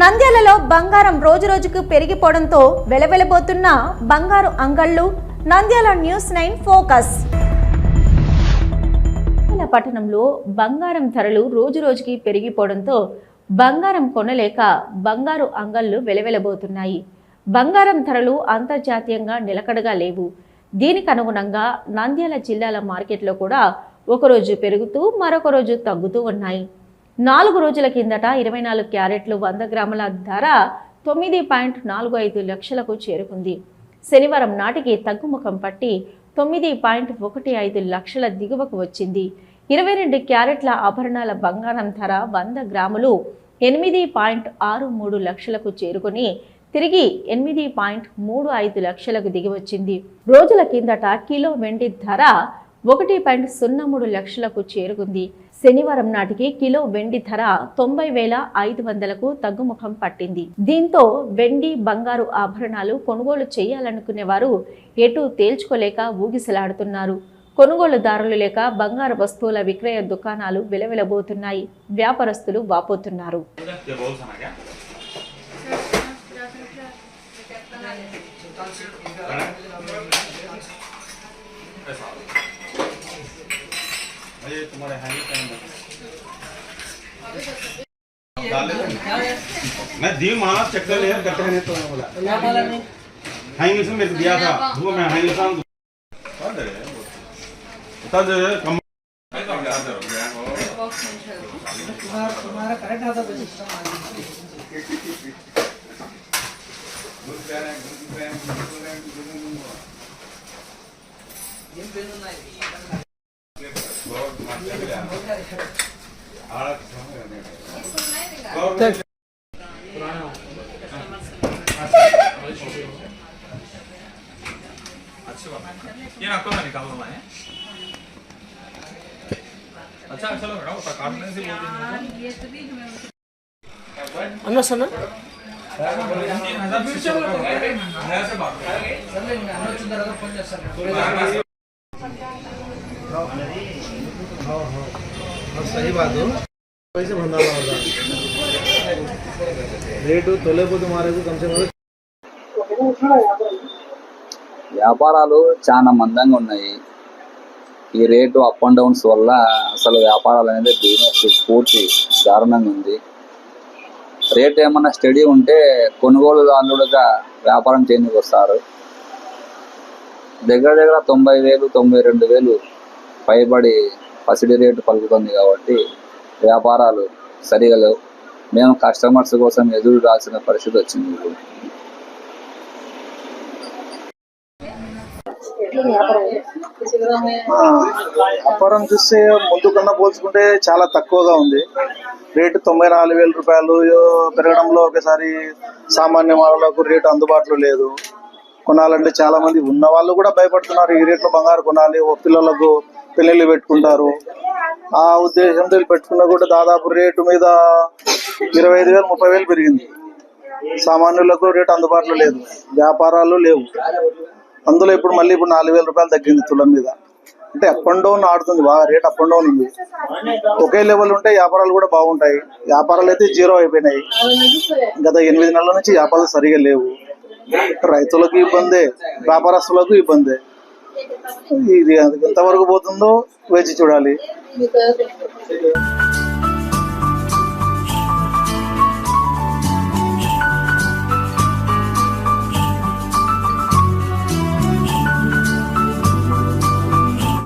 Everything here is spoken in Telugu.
నంద్యాలలో బంగారం రోజురోజుకు పెరిగిపోవడంతో వెలవెలబోతున్న బంగారు అంగళ్ళు Nandyal news nine focus. Nandyal పట్టణంలో బంగారం ధరలు రోజురోజుకి పెరిగిపోవడంతో బంగారం కొనలేక బంగారు అంగళ్ళు వెలవెలబోతున్నాయి. బంగారం ధరలు అంతర్జాతీయంగా నిలకడగా లేవు. దీనికి అనుగుణంగా నంద్యాల జిల్లాల మార్కెట్లో కూడా ఒకరోజు పెరుగుతూ మరొక రోజు తగ్గుతూ ఉన్నాయి. నాలుగు రోజుల కిందట ఇరవై నాలుగు క్యారెట్లు వంద గ్రాముల ధర తొమ్మిది పాయింట్ నాలుగు ఐదు లక్షలకు చేరుకుంది. శనివారం నాటికి తగ్గుముఖం పట్టి తొమ్మిది పాయింట్ ఒకటి ఐదు లక్షల దిగువకు వచ్చింది. ఇరవై రెండు క్యారెట్ల ఆభరణాల బంగారం ధర వంద గ్రాములు ఎనిమిది పాయింట్ ఆరు మూడు లక్షలకు చేరుకుని తిరిగి ఎనిమిది పాయింట్ మూడు ఐదు లక్షలకు దిగివచ్చింది రోజుల కిందట కిలో వెండి ధర ఒకటి పాయింట్ సున్నా మూడు లక్షలకు చేరుకుంది. శనివారం నాటికి కిలో వెండి ధర తొంభై వేల ఐదు వందలకు తగ్గుముఖం పట్టింది. దీంతో వెండి బంగారు ఆభరణాలు కొనుగోలు చేయాలనుకునే వారు ఎటు తేల్చుకోలేక ఊగిసలాడుతున్నారు. కొనుగోలుదారులు లేక బంగారు వస్తువుల విక్రయ దుకాణాలు విలవిలబోతున్నాయి. వ్యాపారస్తులు వాపోతున్నారు. अरे तुम्हारे हाई का नंबर मैं दी माँ चक्कर ले बैठे ने तो बोला। क्या बोला नहीं। हाई मिशन मेरे दिया था। वो मैं हाई मिशन कौन दे। बता दे कम तुम्हारा करेक्ट आता तो सिस्टम आ गया ये आपको मैं निकाल रहा। है अच्छा चलो मैडम उसका कार्ड में से बोल दीजिए सर ना तीन हज़ार से बात करेंगे से बात करें सही बात हो पैसे भंडारा होगा रेट तोले को तुम्हारे को कम से कम వ్యాపారాలు చాలా మందంగా ఉన్నాయి ఈ రేటు అప్ అండ్ డౌన్స్ వల్ల అసలు వ్యాపారాలు అనేది బిజినెస్ పూర్తి దారుణంగా ఉంది రేట్ ఏమన్నా స్టడీ ఉంటే కొనుగోలుదారులుగా వ్యాపారం చేయడానికి వస్తారు దగ్గర దగ్గర తొంభై వేలు తొంభై రెండు వేలు పైబడి పసిడి రేటు పలుకుతుంది కాబట్టి వ్యాపారాలు సరిగా లేవు. మేము కస్టమర్స్ కోసం ఎదురు రాసిన పరిస్థితి వచ్చింది. ఇప్పుడు వ్యాపారం చూస్తే ముందు కన్నా పోల్చుకుంటే చాలా తక్కువగా ఉంది. రేటు తొంభై నాలుగు వేల రూపాయలు పెరగడంలో ఒకసారి సామాన్య వాళ్ళకు రేటు అందుబాటులో లేదు. కొనాలంటే చాలా మంది ఉన్న వాళ్ళు కూడా భయపడుతున్నారు. ఈ రేట్లో బంగారు కొనాలి ఓ పిల్లలకు పెళ్ళిళ్ళు పెట్టుకుంటారు. ఆ ఉద్దేశంతో పెట్టుకున్నా కూడా దాదాపు రేటు మీద ఇరవై ఐదు వేలు ముప్పై వేలు పెరిగింది. సామాన్యులకు రేటు అందుబాటులో లేదు. వ్యాపారాలు లేవు. అందులో ఇప్పుడు మళ్ళీ ఇప్పుడు నాలుగు వేల రూపాయలు తగ్గింది తులం మీద. అంటే అప్ అండ్ డౌన్ ఆడుతుంది. బాగా రేట్ అప్ అండ్ డౌన్ ఉంది. ఒకే లెవెల్ ఉంటే వ్యాపారాలు కూడా బాగుంటాయి. వ్యాపారాలు అయితే జీరో అయిపోయినాయి. గత ఎనిమిది నెలల నుంచి వ్యాపారాలు సరిగా లేవు. రైతులకు ఇబ్బందే. వ్యాపారస్తులకు ఇబ్బందే. ఇది ఎంతవరకు పోతుందో వేచి చూడాలి.